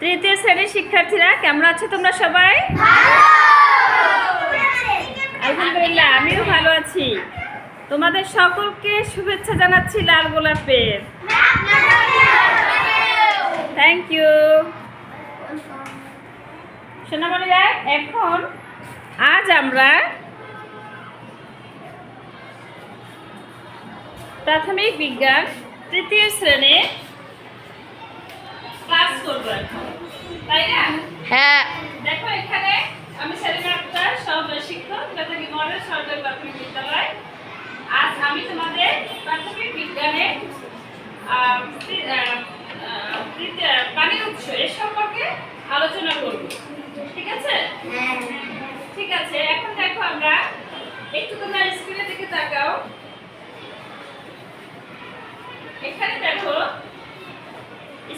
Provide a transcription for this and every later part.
তৃতীয় শ্রেণির শিক্ষার্থীরা, কেমন আছো তোমরা সবাই? আলহামদুলিল্লাহ, আমিও ভালো আছি। তোমাদের সকলকে শুভেচ্ছা জানাচ্ছি লাল গোলাপের থ্যাংক ইউ সোনামণিরা এখন আজ আমরা প্রাথমিক বিজ্ঞান তৃতীয় শ্রেণি ক্লাস করব এখন। তাই না? হ্যাঁ। দেখো এখানে আমি সেলিনা আক্তার সহকারী শিক্ষক প্রাথমিক মডেল সরকারি প্রাথমিক বিদ্যালয়। আজ আমি তোমাদের প্রাথমিক বিজ্ঞানে পানির উৎস এ সম্পর্কে আলোচনা করব। ঠিক আছে? ঠিক আছে এখন দেখো আমরা একটু তোমরা স্ক্রিনে দিকে তাকাও এখানে দেখো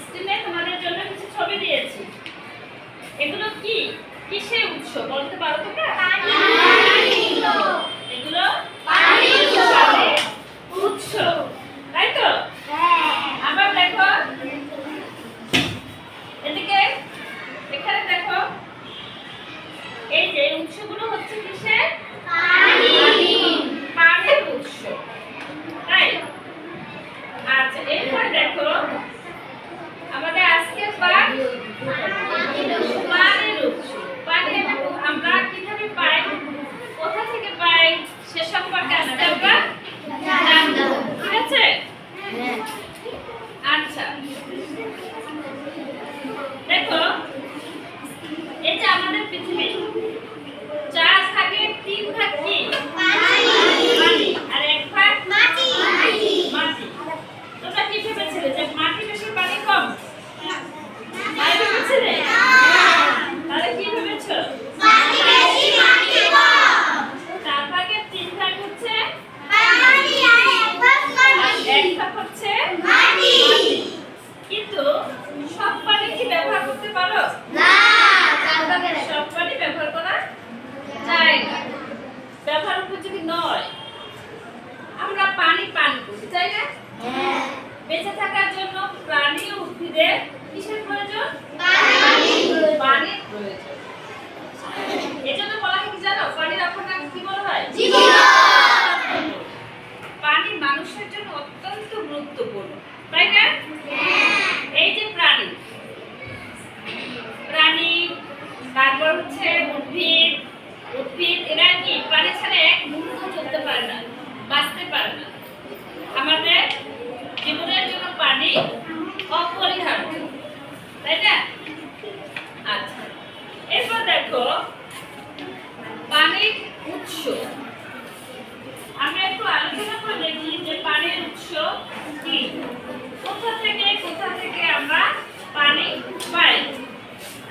স্ক্রিনে তোমাদের জন্য কিছু ছবি দিয়েছি এগুলো কি? কিসের উৎস? বলতে পারো তোমরা? এগুলো উৎস তাই তো আবার দেখো এদিকে এখানে দেখো এই যে উৎসগুলো হচ্ছে কিসের পানির উৎস তাই আচ্ছা এরপরে দেখো আমাদের আজকে পাঠ পানির উৎস পানি আমরা কীভাবে পাই কোথা থেকে পাই সে সম্পর্কে আজকে আমরা জানব ঠিক আছে আচ্ছা দেখো এই যে আমাদের পৃথিবী। চার ভাগে তিন ভাগ কি পানি আর এক ভাগ মাটি। তোমরা কি ভেবেছিলে যে মাটি বেশি পানি কম? তাই ভেবেছিলে তাহলে কি ভেবেছো চার ভাগের তিন ভাগ হচ্ছে আর এক ভাগ হচ্ছে মাটি কিন্তু সব পানি কি ব্যবহার করতে পারো সব পানি ব্যবহার করা যায় না ব্যবহার উপযোগী নয় আমরা পানি করি তাই না? বেঁচে থাকার জন্য প্রাণী উদ্ভিদের কিসের প্রয়োজন? পানির প্রয়োজন এজন্য বলা হয় কি জানো পানির অপর নাম কি বলা হয় পানি মানুষের জন্য অত্যন্ত গুরুত্বপূর্ণ তাই না এই যে প্রাণী প্রাণী তারপর হচ্ছে উদ্ভিদ উদ্ভিদ এরা কি প্রাণী ছাড়া এক মুহূর্ত চলতে পারে না বাঁচতে পারে না আমাদের জীবনের জন্য পানি অপরিহার্য তাই না আচ্ছা এরপর দেখো পানির উৎস। আমরা একটু আলোচনা করে যে পানির উৎস কি। কোথা থেকে কোথা থেকে আমরা পানি পাই?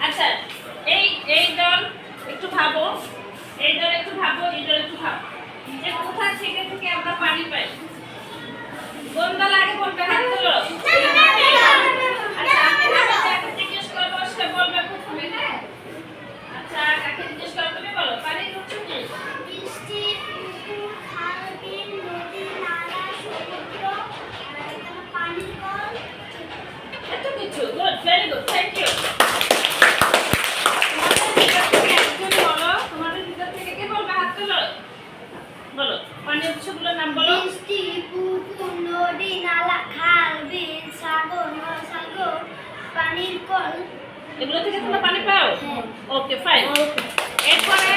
আচ্ছা এই এই দল একটু ভাবো। এই দল একটু ভাবো, এই দল একটু ভাবো। যে কোথা থেকে থেকে আমরা পানি পাই? কোন দল আগে বলবে হাত আচ্ছা আমি যাকে জিজ্ঞেস করব সে বলবে প্রথমে হ্যাঁ আচ্ছা কাকে জিজ্ঞেস করো তুমি বলো পানির উৎস কি এত কিছু good very good thank you বলো তোমাদের ভিতর থেকে কে বলবে হাত তোলো বলো পানির উৎসগুলোর নাম বলো পানির কল। এগুলো থেকে তোমরা পানি পাও? হ্যাঁ। ওকে ফাইন এরপরে